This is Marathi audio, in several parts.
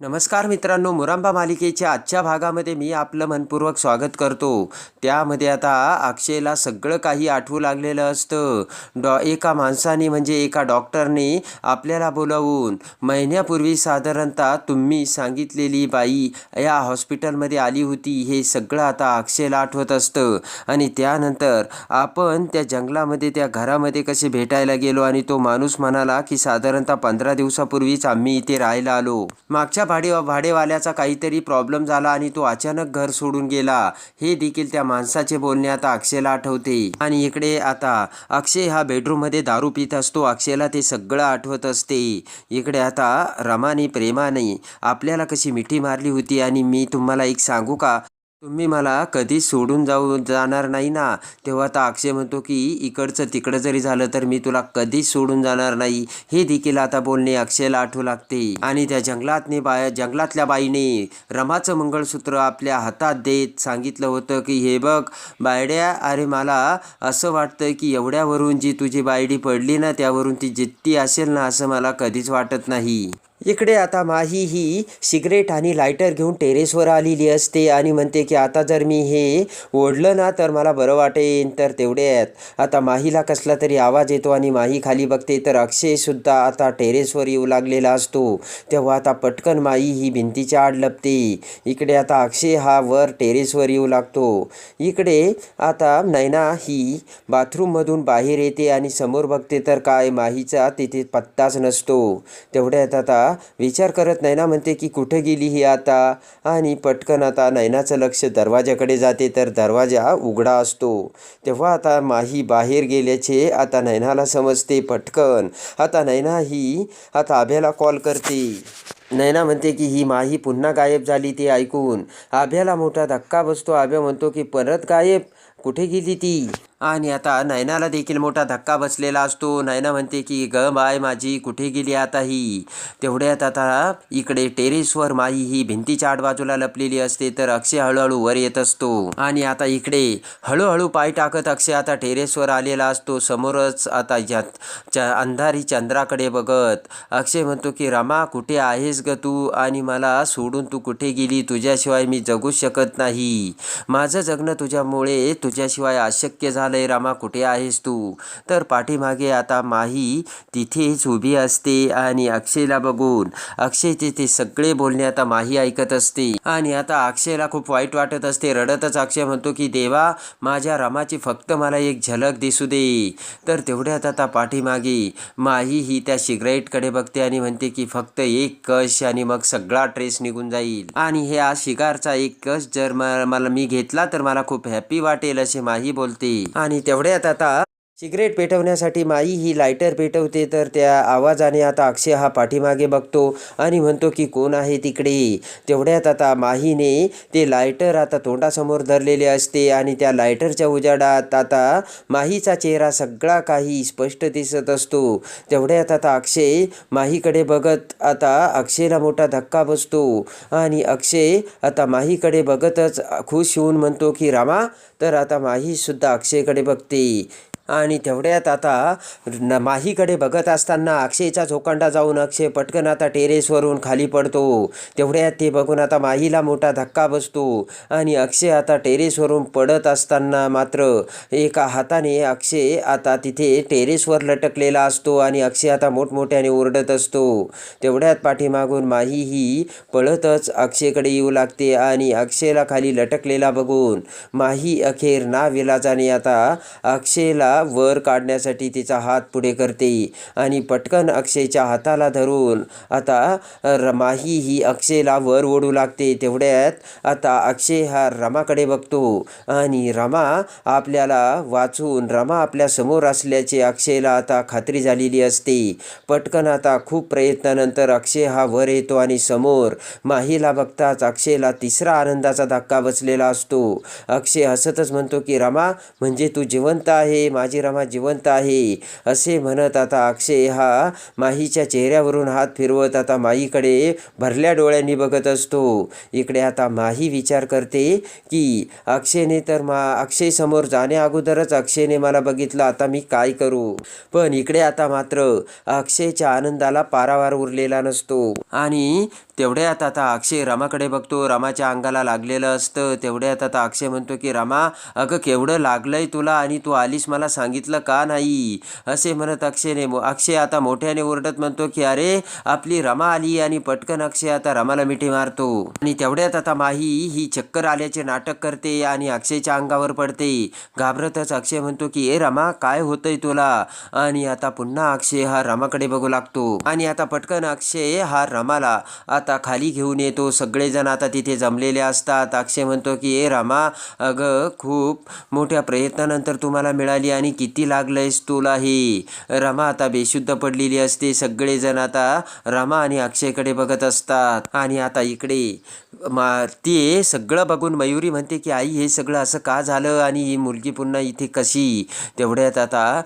नमस्कार मित्रांनो मुरांबा मालिकेच्या आजच्या भागामध्ये मी आपलं मनपूर्वक स्वागत करतो. त्यामध्ये आता अक्षयला सगळं काही आठवू लागलेलं असतं. डॉ एका माणसाने म्हणजे एका डॉक्टरने आपल्याला बोलावून महिन्यापूर्वी साधारणतः तुम्ही सांगितलेली बाई या हॉस्पिटलमध्ये आली होती हे सगळं आता अक्षयला आठवत असतं. आणि त्यानंतर आपण त्या जंगलामध्ये त्या घरामध्ये कसे भेटायला गेलो आणि तो माणूस म्हणाला की साधारणतः पंधरा दिवसापूर्वीच आम्ही इथे राहायला आलो. मागच्या भाडे भाडेवाल्याचा काहीतरी प्रॉब्लेम झाला आणि तो अचानक घर सोडून गेला. हे देखील त्या माणसाचे बोलणे आता अक्षयला आठवते. आणि इकडे आता अक्षय हा बेडरूममध्ये दारू पित असतो. अक्षयला ते सगळं आठवत असते. इकडे आता रमाने प्रेमाने आपल्याला कशी मिठी मारली होती आणि मी तुम्हाला एक सांगू का? तुम्ही मला कधी सोडून जाऊ जाणार नाही ना? तेव्हा आता अक्षय म्हणतो की इकडचं तिकडं जरी झालं तर मी तुला कधीच सोडून जाणार नाही. हे देखील आता बोलणे अक्षयला आठवू लागते. आणि त्या जंगलातने बाय जंगलातल्या बाईने रमाचं मंगळसूत्र आपल्या हातात देत सांगितलं होतं की हे बघ बायड्या अरे मला असं वाटतं की एवढ्यावरून जी तुझी बायडी पडली ना त्यावरून ती जित्ती असेल ना असं मला कधीच वाटत नाही. इकडे आता माही ही सिगरेट आणि लायटर घेऊन टेरेसवर आलेली असते आणि म्हणते की आता जर मी हे ओढलं ना तर मला बरं वाटेन. तर तेवढ्यात आता माहीला कसला तरी आवाज येतो आणि माही खाली बघते तर अक्षयसुद्धा आता टेरेसवर येऊ लागलेला असतो. तेव्हा आता पटकन माही ही भिंतीच्या आड लपते. इकडे आता अक्षय हा वर टेरेसवर येऊ लागतो. इकडे आता नैना ही बाथरूममधून बाहेर येते आणि समोर बघते तर काय माहीचा तिथे पत्ताच नसतो. तेवढ्यात आता विचार करत नैना म्हणते की कुठं गेली ही आता? आणि पटकन आता नैनाचं लक्ष दरवाजाकडे जाते तर दरवाजा उघडा असतो. तेव्हा आता माही बाहेर गेल्याचे आता नैनाला समजते पटकन. आता नैना ही आता आभ्याला कॉल करते. नैना म्हणते की ही माही पुन्हा गायब झाली ते ऐकून. आभ्याला मोठा धक्का बसतो. आभ्या म्हणतो की परत गायब? कुठे गेली ती? आणि आता नयनाला देखील मोठा धक्का बसलेला असतो. नयना म्हणते की ग बाय माझी कुठे गेली आता ही? तेवढ्यात आता इकडे टेरेसवर माई ही भिंतीच्या आडबाजूला लपलेली असते तर अक्षय हळूहळू वर येत असतो. आणि आता इकडे हळूहळू पाय टाकत अक्षय आता टेरेसवर आलेला असतो. समोरच आता ज्या च अंधारी चंद्राकडे बघत. अक्षय म्हणतो की रमा कुठे आहेस ग तू? आणि मला सोडून तू कुठे गेली? तुझ्याशिवाय मी जगूच शकत नाही. माझं जगणं तुझ्यामुळे तुझ्याशिवाय अशक्य झालं झालंय रामा कुठे आहेस तू? तर पाठीमागे आता माही तिथेच उभी असते आणि अक्षयला बघून. अक्षयचे ते सगळे बोलणे आता माही ऐकत असते. आणि आता अक्षयला खूप वाईट वाटत असते. रडतच अक्षय म्हणतो की देवा माझ्या रामाची फक्त मला एक झलक दिसू दे. तर तेवढ्यात आता पाठीमागे माही ही त्या सिगरेटकडे बघते आणि म्हणते की फक्त एक कश आणि मग सगळा ट्रेस निघून जाईल. आणि हे आज शिगारचा एक कश जर मला मी घेतला तर मला खूप हॅपी वाटेल असे माही बोलते. आणि तेवढ्यात आता सिगरेट पेटवण्यासाठी माई ही लायटर पेटवते तर त्या आवाजाने आता अक्षय हा पाठीमागे बघतो आणि म्हणतो की कोण आहे तिकडे? तेवढ्यात आता माहीने ते लायटर आता तोंडासमोर धरलेले असते आणि त्या लायटरच्या उजाडात आता माहीचा चेहरा सगळा काही स्पष्ट दिसत असतो. तेवढ्यात आता अक्षय माहीकडे बघत आता अक्षयला मोठा धक्का बसतो आणि अक्षय आता माहीकडे बघतच खुश होऊन म्हणतो की रामा तर आता माहीसुद्धा अक्षयकडे बघते. आणि तेवढ्यात आता न माहीकडे बघत असताना अक्षयचा झोकांडा जाऊन अक्षय पटकन आता टेरेसवरून खाली पडतो. तेवढ्यात ते बघून आता माहीला मोठा धक्का बसतो. आणि अक्षय आता टेरेसवरून पडत असताना मात्र एका हाताने अक्षय आता तिथे टेरेसवर लटकलेला असतो आणि अक्षय आता मोठमोठ्याने ओरडत असतो. तेवढ्यात पाठीमागून माही ही पळतच अक्षयकडे येऊ लागते आणि अक्षयला खाली लटकलेला बघून माही अखेर ना विलाजाने आता अक्षयला वर काढण्यासाठी तिचा हात पुढे करते आणि पटकन अक्षयच्या हाताला धरून आता रमाही ही अक्षयला वर ओढू लागते. तेवढ्यात आता अक्षय हा रमाकडे बघतो आणि रमा आपल्याला वाचून रमा आपल्यासमोर असल्याचे अक्षयला आता खात्री झालेली असते. पटकन आता खूप प्रयत्नानंतर अक्षय हा वर येतो आणि समोर माहीला बघताच अक्षयला तिसरा आनंदाचा धक्का बसलेला असतो. अक्षय हसतच म्हणतो की रमा म्हणजे तू जिवंत आहे माझी रमा जिवंत आहे. असे म्हणत आता अक्षय हा माहीच्या चेहऱ्यावरून हात फिरवत आता माईकडे भरल्या डोळ्यांनी बघत असतो. इकडे आता माही विचार करते की अक्षयने तर मा अक्षय समोर जाण्या अगोदरच अक्षयने मला बघितलं आता मी काय करू? पण इकडे आता मात्र अक्षयच्या आनंदाला पारावार उरलेला नसतो. आणि तेवढ्यात आता अक्षय रमाकडे बघतो. रमाच्या अंगाला लागलेलं असतं. तेवढ्यात आता अक्षय म्हणतो की रमा अगं केवढं लागलंय तुला आणि तू आलीस मला सांगितलं का नाही? असे म्हणत अक्षयने अक्षय आता मोठ्याने ओरडत म्हणतो की अरे आपली रमा आली आणि पटकन अक्षय आता रमाला मिठी मारतो. आणि तेवढ्यात आता माही ही चक्कर आल्याचे नाटक करते आणि अक्षयच्या अंगावर पडते. घाबरतच अक्षय म्हणतो की ए रमा काय होतंय तुला? आणि आता पुन्हा अक्षय हा रमाकडे बघू लागतो. आणि आता पटकन अक्षय हा रमाला आता आता खाली घेऊन येतो. सगळेजण आता तिथे जमलेले असतात. अक्षय म्हणतो की ए रामा अगं खूप मोठ्या प्रयत्नानंतर तुम्हाला मिळाली आणि किती लागलंयस तुला हे रमा आता बेशुद्ध पडलेली असते. सगळेजण आता रमा आणि अक्षयकडे बघत असतात. आणि आता इकडे मा ते सगळं बघून मयुरी म्हणते की आई हे सगळं असं का झालं? आणि ही मुलगी पुन्हा इथे कशी? तेवढ्यात आता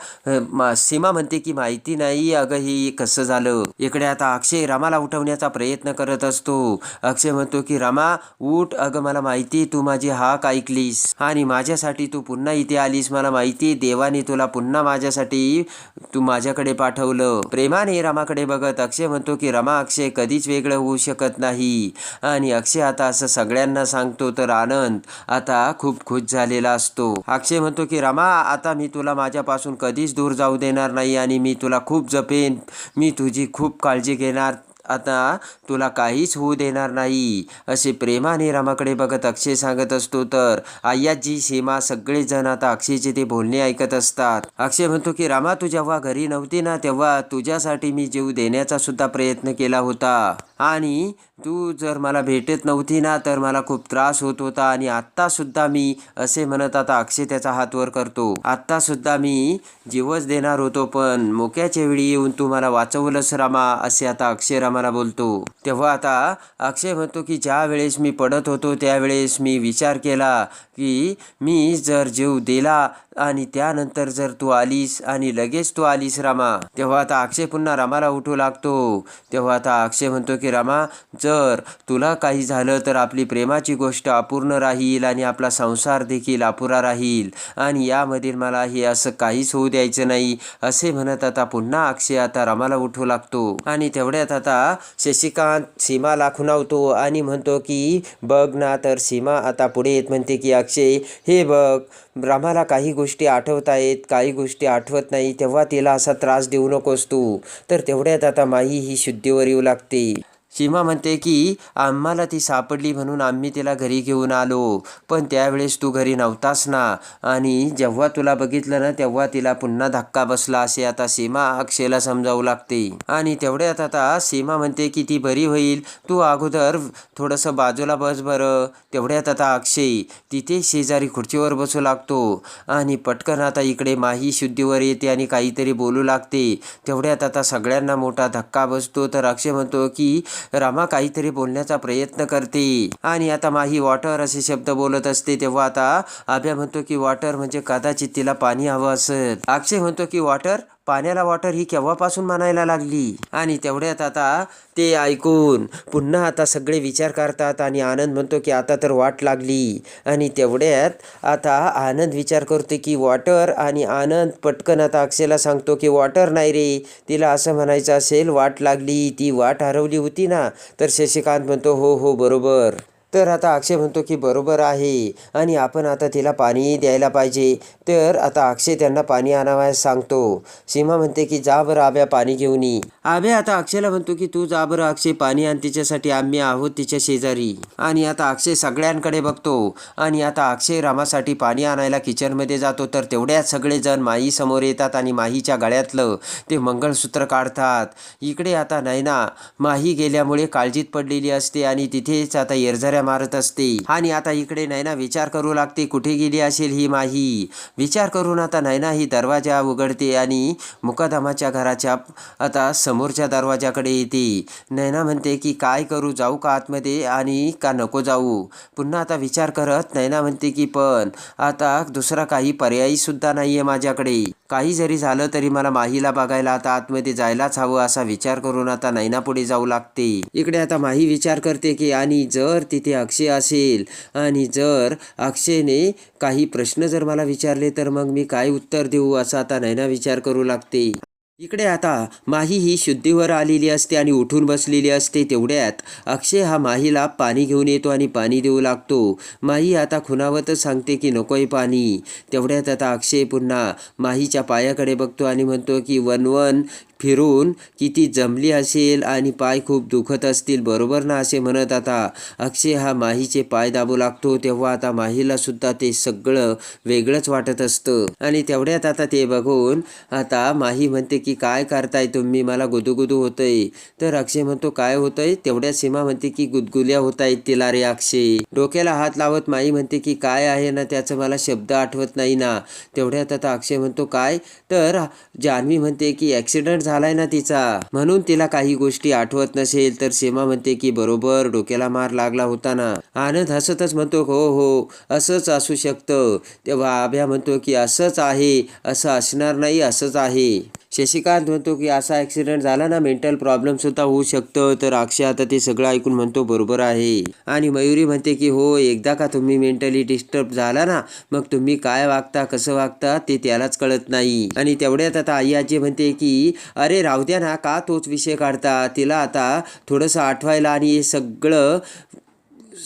मा सीमा म्हणते की माहिती नाही. अगं हे कसं झालं? इकडे आता अक्षय रामाला उठवण्याचा प्रयत्न करत असतो. अक्षय म्हणतो की रमा उठ. अगं मला माहिती तू माझी हाक ऐकलीस. आणि माझ्यासाठी तू पुन्हा इथे आलीस. मला माहिती देवाने तुला पुन्हा माझ्यासाठी तू माझ्याकडे पाठवलं. प्रेमाने रमाकडे बघत अक्षय म्हणतो की रमा अक्षय कधीच वेगळं होऊ शकत नाही. आणि अक्षय आता असं सगळ्यांना सांगतो तर आनंद आता खूप खुश झालेला असतो. अक्षय म्हणतो की रमा आता मी तुला माझ्यापासून कधीच दूर जाऊ देणार नाही आणि मी तुला खूप जपेन. मी तुझी खूप काळजी घेणार. आता तुला काहीच होऊ देणार नाही. असे प्रेमाने रामाकडे बघत अक्षय सांगत असतो तर. आयाजी सीमा सगळेजण आता अक्षयचे ते बोलणे ऐकत असतात. अक्षय म्हणतो की रामा तू जेव्हा घरी नव्हती ना तेव्हा तुझ्यासाठी मी जीव देण्याचा सुद्धा प्रयत्न केला होता. आणि तू जर मला भेटत नव्हती ना तर मला खूप त्रास होत होता आणि आत्तासुद्धा मी असे म्हणत आता अक्षय त्याचा हात वर करतो. आत्तासुद्धा मी जीवच देणार होतो पण मोक्याच्या वेळी येऊन तू मला वाचवलंस रामा असे आता अक्षय मला बोलतो. तेव्हा आता अक्षय म्हणतो की ज्या वेळेस मी पडत होतो त्यावेळेस मी विचार केला की मी जर जीव दिला आणि त्यानंतर जर तू आलीस आणि लगेच तू आलीस रामा तेव्हा आता अक्षय पुन्हा रामाला उठू लागतो. तेव्हा आता अक्षय म्हणतो की रामा जर तुला काही झालं तर आपली प्रेमाची गोष्ट अपूर्ण राहील आणि आपला संसार देखील अपुरा राहील. आणि यामधील मला हे असं काहीच होऊ द्यायचं नाही असे म्हणत आता पुन्हा अक्षय आता रामाला उठू लागतो. आणि तेवढ्यात आता शशिकांत सीमाला खुणावतो आणि म्हणतो की बघ ना तर सीमा आता पुढे येत म्हणते की अक्षय हे बघ रामाला काही गोष्टी आठवत आहेत काही गोष्टी आठवत नाही तेव्हा तिला असा त्रास देऊ नकोस तू. तर तेवढ्यात आता माही ही शुद्धीवर येऊ लागते. सीमा म्हणते की आम्हाला ती सापडली म्हणून आम्ही तिला घरी घेऊन आलो. पण त्यावेळेस तू घरी नव्हतास ना. आणि जेव्हा तुला बघितलं ना तेव्हा तिला पुन्हा धक्का बसला असे आता सीमा अक्षयला समजावू लागते. आणि तेवढ्यात आता सीमा म्हणते की ती बरी होईल. तू अगोदर थोडंसं बाजूला बस बरं. तेवढ्यात आता अक्षय तिथे शेजारी खुर्चीवर बसू लागतो. आणि पटकन आता इकडे माही शुद्धीवर येते आणि काहीतरी बोलू लागते. तेवढ्यात आता सगळ्यांना मोठा धक्का बसतो. तर अक्षय म्हणतो की रमा काहीतरी बोलण्याचा प्रयत्न करते. आणि आता माही वॉटर असे शब्द बोलत असते तेव्हा आता आभ्या म्हणतो की वॉटर म्हणजे कदाचित तिला पाणी हवं असेल. अक्षय म्हणतो की वॉटर पाण्याला वॉटर ही केव्हापासून म्हणायला लागली? आणि तेवढ्यात आता ते ऐकून पुन्हा आता सगळे विचार करतात आणि आनंद म्हणतो की आता तर वाट लागली. आणि तेवढ्यात आता आनंद विचार करतो की वॉटर आणि आनंद पटकन आता अक्षयला सांगतो की वॉटर नाही रे तिला असं म्हणायचं असेल वाट लागली ती वाट हरवली होती ना? तर शशिकांत म्हणतो हो हो बरोबर. तर आता अक्षय म्हणतो की बरोबर आहे आणि आपण आता तिला पाणी द्यायला पाहिजे. तर आता अक्षय त्यांना पाणी आणावयास सांगतो. सीमा म्हणते की जा बरं आब्या पाणी घेऊन ये. आब्या आता अक्षयला म्हणतो की तू जा बरं अक्षय पाणी आण तिच्यासाठी आम्ही आहोत तिच्या शेजारी. आणि आता अक्षय सगळ्यांकडे बघतो. आणि आता अक्षय रामासाठी पाणी आणायला किचनमध्ये जातो. तर तेवढ्यात सगळेजण माई समोर येतात आणि माहीच्या गळ्यातलं ते मंगळसूत्र काढतात. इकडे आता नैना माही गेल्यामुळे काळजीत पडलेली असते आणि तिथेच आता येरझऱ्या मारत असते. आणि आता इकडे नैना विचार करू लागते कुठे गेली असेल ही माही? विचार करून आता नैना ही दरवाजा उघडते आणि मुकादमाच्या घराच्या आता समोरच्या दरवाजाकडे येते. नैना म्हणते की काय करू जाऊ का आतमध्ये आणि का नको जाऊ? पुन्हा आता विचार करत नैना म्हणते की पण आता दुसरा काही पर्यायी सुद्धा नाहीये माझ्याकडे. काही जरी झालं तरी मला माहीला बघायला आता आतमध्ये जायलाच हवं असा विचार करून आता नैना पुढे जाऊ लागते. इकडे आता माही विचार करते की आणि जर तिथे अक्षय असेल आणि जर अक्षयने काही प्रश्न जर मला विचारले तर मग मी काय उत्तर देऊ? असा आता नैना विचार करू लागते. इकडे आता माही ही शुद्धीवर आलेली असते आणि उठून बसलेली असते. तेवढ्यात अक्षय हा माहीला पाणी घेऊन येतो आणि पाणी देऊ लागतो. माही आता खुणावतच सांगते की नकोय पाणी. तेवढ्यात आता अक्षय पुन्हा माहीच्या पायाकडे बघतो आणि म्हणतो की वन वन फिरून किती जमली असेल आणि पाय खूप दुखत असतील बरोबर ना असे म्हणत आता. अक्षय हा माहीचे पाय दाबू लागतो तेव्हा आता माहीला सुद्धा ते सगळं वेगळंच वाटत असतं. आणि तेवढ्यात आता ते बघून आता माही म्हणते की काय करताय तुम्ही? मला गुदुगुदू होतंय. तर अक्षय म्हणतो काय होतंय? तेवढ्या सीमा म्हणते की गुदगुल्या होत आहेत तिला रे अक्षय. डोक्याला हात लावत माई म्हणते की काय आहे ना त्याचं मला शब्द आठवत नाही ना. तेवढ्यात आता अक्षय म्हणतो काय? तर जान्हवी म्हणते की ॲक्सिडेंट झालाय ना तिचा. म्हणून तिला काही गोष्टी आठवत नसेल तर सीमा म्हणते की बरोबर डोक्याला मार लागला होता ना. आनंद हसतच म्हणतो हो हो असंच असू शकतं. तेव्हा आभ्या म्हणतो की असंच आहे असं असणार नाही असंच आहे. शशिकांत म्हणतो की असा ॲक्सिडेंट झाला ना मेंटल प्रॉब्लेम सुद्धा होऊ शकतं. तर अक्षय आता ते सगळं ऐकून म्हणतो बरोबर आहे. आणि मयुरी म्हणते की हो एकदा का तुम्ही मेंटली डिस्टर्ब झाला ना मग तुम्ही काय वागता कसं वागता ते त्यालाच कळत नाही. आणि तेवढ्यात आता आई आजी म्हणते की अरे राहू द्या ना का तोच विषय काढता? तिला आता थोडंसं आठवायला आणि हे सगळं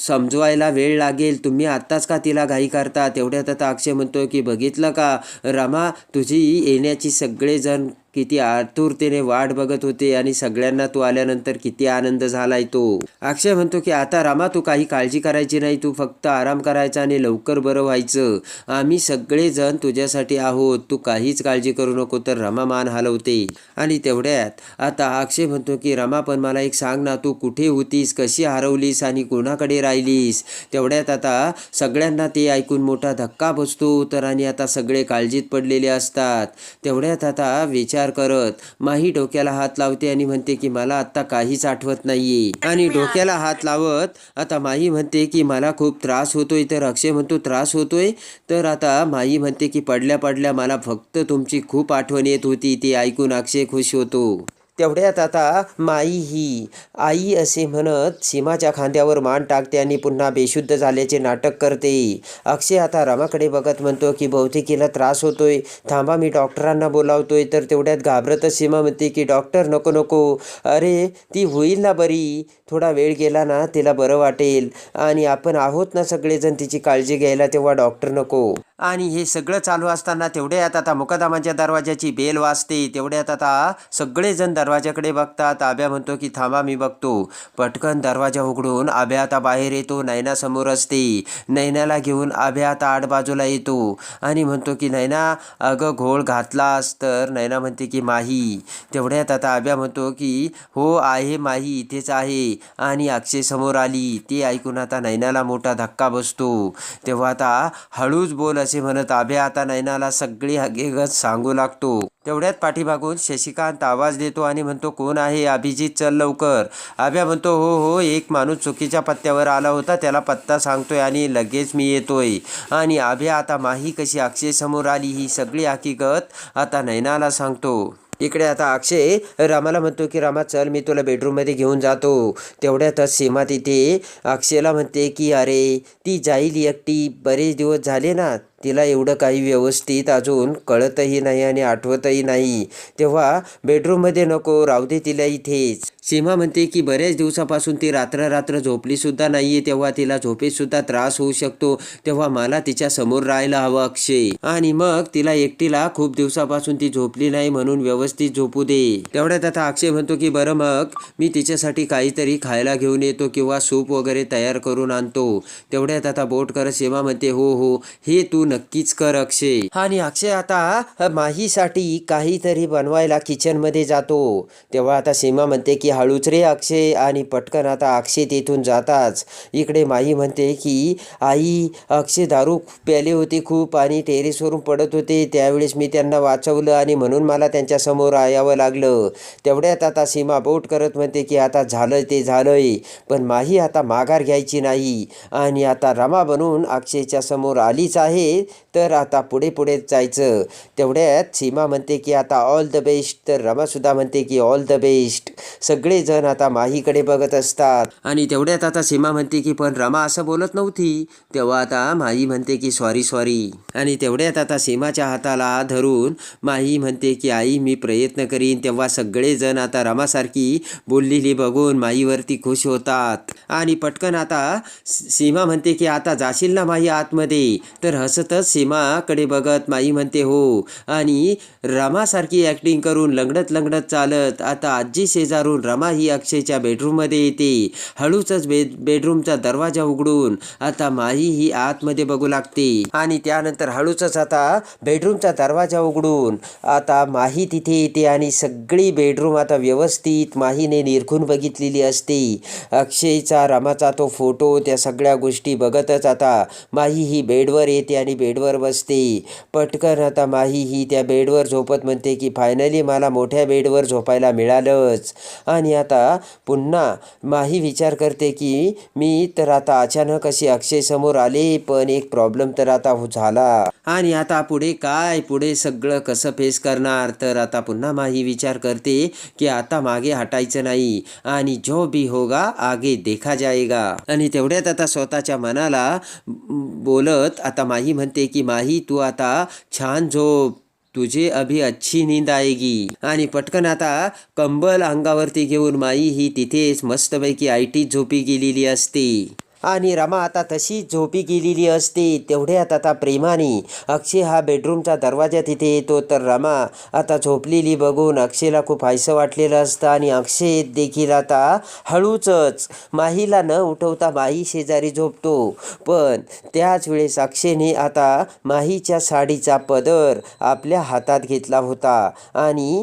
समजवायला वेळ लागेल. तुम्ही आत्ताच का तिला घाई करता? तेवढ्यात आता अक्षय म्हणतो की बघितलं का? रमा तुझी येण्याची सगळेजण किती आतुरतेने वाट बघत होते आणि सगळ्यांना तू आल्यानंतर किती आनंद झालाय तो. अक्षय म्हणतो की आता रामा तू काही काळजी करायची नाही. तू फक्त आराम करायचा आणि लवकर बरं व्हायचं. आम्ही सगळेजण तुझ्यासाठी आहोत. तू काहीच काळजी करू नको. तर रमा मान हलवते. आणि तेवढ्यात आता अक्षय म्हणतो की रमा पण मला एक सांग ना तू कुठे होतीस? कशी हरवलीस आणि कोणाकडे राहिलीस? तेवढ्यात आता सगळ्यांना ते ऐकून मोठा धक्का बसतो. तर आणि आता सगळे काळजीत पडलेले असतात. तेवढ्यात आता विचार करत. माही डोक्याला हात लावते आणि म्हणते की मला आता काहीच आठवत नाहीये. आणि डोक्याला हात लावत आता माही म्हणते की मला खूप त्रास होतोय. तर अक्षय म्हणतो त्रास होतोय? तर आता माही म्हणते की पडल्या पडल्या मला फक्त तुमची खूप आठवण येत होती ती ऐकून अक्षय खुश होतो. तेवढ्यात आता माई ही आई असे म्हणत सीमाच्या खांद्यावर मान टाकते आणि पुन्हा बेशुद्ध झाल्याचे नाटक करते. अक्षय आता रमाकडे बघत म्हणतो की बहुतेक हिला त्रास होतोय. थांबा मी डॉक्टरांना बोलावतोय. तर तेवढ्यात घाबरतच सीमा म्हणते की डॉक्टर नको नको. अरे ती होईल ना बरी. थोडा वेळ गेला ना तिला बरं वाटेल. आणि आपण आहोत ना सगळेजण तिची काळजी घ्यायला तेव्हा डॉक्टर नको. आणि हे सगळं चालू असताना तेवढ्यात आता मुकदमाच्या दरवाजाची बेल वाजते. तेवढ्यात आता सगळेजण दरवाजाकडे बघतात. आब्या म्हणतो की थांबा मी बघतो. पटकन दरवाजा उघडून आब्या आता बाहेर येतो. नैना समोर असते. नैनाला घेऊन आब्या आता आड बाजूला येतो. आणि म्हणतो की नैना अगं घोळ घातलास तर? नैना म्हणते की माही तेवढ्यात आता आब्या म्हणतो की हो आहे माही इथेच आहे. आणि अक्षय समोर आली. ते ऐकून आता नैनाला मोठा धक्का बसतो. तेव्हा आता हळूच बोल असे म्हणत आभ्या आता नैनाला सगळी हकीकत सांगू लागतो. तेवढ्यात पाठीमागून शशिकांत आवाज देतो आणि म्हणतो कोण आहे अभिजित? चल लवकर. आभ्या म्हणतो हो हो एक माणूस चुकीच्या पत्त्यावर आला होता त्याला पत्ता सांगतोय आणि लगेच मी येतोय. आणि आभ्या आता माही कशी अक्षय समोर आली? ही सगळी हकीकत आता नैनाला सांगतो. इकडे आता अक्षय रामाला म्हणतो की रामा चल मी तुला बेडरूममध्ये घेऊन जातो. तेवढ्यातच सीमा तिथे अक्षयला म्हणते की अरे ती जाईल एकटी. बरेच दिवस झाले ना तिला एवढं काही व्यवस्थित अजून कळतही नाही आणि आठवतही नाही. तेव्हा बेडरूममध्ये नको राहू दे तिला इथेच. सीमा म्हणते की बऱ्याच दिवसापासून ती रात्र रात्र झोपली सुद्धा नाहीये तेव्हा तिला झोपेत सुद्धा त्रास होऊ शकतो तेव्हा मला तिच्या समोर राहायला हवं अक्षय. आणि मग तिला एकटीला खूप दिवसापासून ती झोपली नाही म्हणून व्यवस्थित झोपू दे. तेवढ्यात आता अक्षय म्हणतो की बरं मग मी तिच्यासाठी काहीतरी खायला घेऊन येतो किंवा सूप वगैरे तयार करून आणतो. तेवढ्यात आता बोट करत सीमा म्हणते हो हो हे तू नक्कीच कर अक्षय. आणि अक्षय आता माहीसाठी काहीतरी बनवायला किचनमध्ये जातो. तेव्हा आता सीमा म्हणते की हळूच रे अक्षय आणि पटकन आता अक्षय तेथून जाताच. इकडे माही म्हणते की आई अक्षय दारू प्याले होते खूप आणि टेरेसवरून पडत होते. त्यावेळेस मी त्यांना वाचवलं आणि म्हणून मला त्यांच्यासमोर यावं लागलं. तेवढ्यात आता सीमा बोट करत म्हणते की आता झालं ते झालंय. पण माही आता माघार घ्यायची नाही. आणि आता रमा बनून अक्षयच्या समोर आलीच आहे तर आता पुढे पुढे जायचं. तेवढ्यात सीमा म्हणते की आता ऑल द बेस्ट तर रमासुद्धा म्हणते की ऑल द बेस्ट सग सगळेजण आता माहीकडे बघत असतात. आणि तेवढ्यात आता सीमा म्हणते की पण रमा असं बोलत नव्हती. तेव्हा आता माही म्हणते की सॉरी सॉरी आणि तेवढ्यात आता सीमाच्या हाताला धरून माही म्हणते की आई मी प्रयत्न करीन. तेव्हा सगळेजण आता रमासारखी बोललेली बघून माईवरती खुश होतात. आणि पटकन आता सीमा म्हणते की आता जाशील ना माई आतमध्ये? तर हसतच सीमाकडे बघत माई म्हणते हो. आणि रमासारखी ॲक्टिंग करून लंगडत लंगडत चालत आता आजी शेजारून रमा ही अक्षयच्या बेडरूममध्ये येते. हळूचच बेड बेडरूमचा दरवाजा उघडून आता माही ही आतमध्ये बघू लागते. आणि त्यानंतर हळूचच आता बेडरूमचा दरवाजा उघडून आता माही तिथे येते आणि सगळी बेडरूम आता व्यवस्थित माहीने निरखून बघितलेली असते. अक्षयचा रमाचा तो फोटो त्या सगळ्या गोष्टी बघतच आता माही ही बेडवर येते आणि बेडवर बसते. पटकन आता माही ही त्या बेडवर झोपत म्हणते की फायनली मला मोठ्या बेडवर झोपायला मिळालंच. आणि आता पुन्हा माही विचार करते की मी तर आता अचानक अशी अक्षय समोर आले पण एक प्रॉब्लेम तर आता हो झाला. आणि आता पुढे काय? पुढे सगळं कसं फेस करणार? तर आता पुन्हा माही विचार करते की आता मागे हटायचं नाही. आणि जो भी होगा आगे देखा जाएगा. आणि तेवढ्यात आता स्वतःच्या मनाला बोलत आता माही म्हणते की माही तू आता छान झोप. तुझे अभी अच्छी नींद आएगी. आणि पटकन आता कंबल अंगावरती घेऊन माई ही तिथेच मस्तपैकी आयटीत झोपी गेलेली असते. आणि रमा आता तशीच झोपी गेलेली असते. तेवढ्यात आता प्रेमाने अक्षय हा बेडरूमचा दरवाजा तिथे येतो. तर रमा आता झोपलेली बघून अक्षयला खूप हायसं वाटलेलं असतं आणि अक्षय देखील आता हळूचच माहीला न उठवता माही शेजारी झोपतो. पण त्याच वेळेस अक्षयने आता माहीच्या साडीचा पदर आपल्या हातात घेतला होता आणि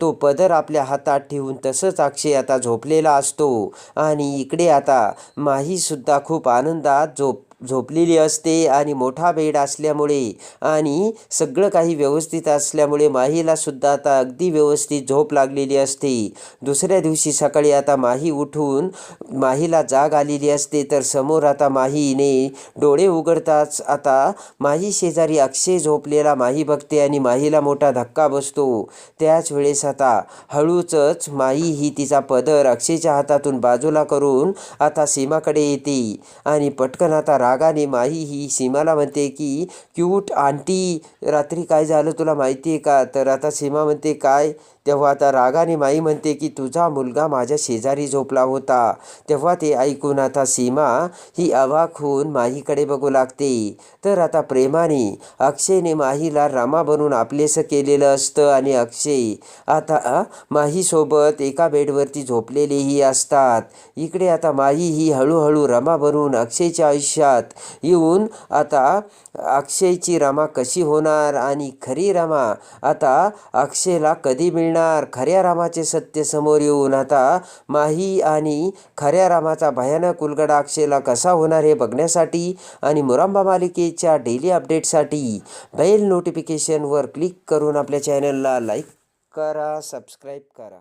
तो पदर आपल्या हातात ठेवून तसंच अक्षय आता झोपलेला असतो. आणि इकडे आता माहीसुद्धा माही सुद्धा खूप आनंदात झोप झोपलेली असते आणि मोठा बेड असल्यामुळे आणि सगळं काही व्यवस्थित असल्यामुळे माहीला सुद्धा आता अगदी व्यवस्थित झोप लागलेली असते. दुसऱ्या दिवशी सकाळी आता माही उठून माहीला जाग आलेली असते. तर समोर आता माहीने डोळे उघडताच आता माही शेजारी अक्षय झोपलेला माही बघते आणि माहीला मोठा धक्का बसतो. त्याच वेळेस आता हळूचच माही ही तिचा पदर अक्षयच्या हातातून बाजूला करून आता सीमाकडे येते आणि पटकन आता रागाने माही ही सीमाला म्हणते की क्यूट आंटी रात्री काय झालं तुला माहिती आहे का? तर आता सीमा म्हणते काय तेव्हा आता रागाने माई म्हणते की तुझा मुलगा माझ्या शेजारी झोपला होता. तेव्हा ते ऐकून आता सीमा ही अवाक होऊन माहीकडे बघू लागते. तर आता प्रेमाने अक्षयने माहीला रमा बनून आपलेसं केलेलं असतं आणि अक्षय आता माहीसोबत एका बेडवरती झोपलेलेही असतात. इकडे आता माही ही हळूहळू रमा बनून अक्षयच्या आयुष्यात येऊन आता अक्षयची रमा कशी होणार आणि खरी रमा आता अक्षयला कधी मिळणार खऱ्या रामाचे सत्य समोर येऊन आता माही आणि खऱ्या रामाचा भयानक उलगडा अक्षयला कसा होणार हे बघण्यासाठी आणि मुरांबा मालिकेच्या डेली अपडेटसाठी बेल नोटिफिकेशनवर क्लिक करून आपल्या चॅनलला लाईक करा सबस्क्राईब करा.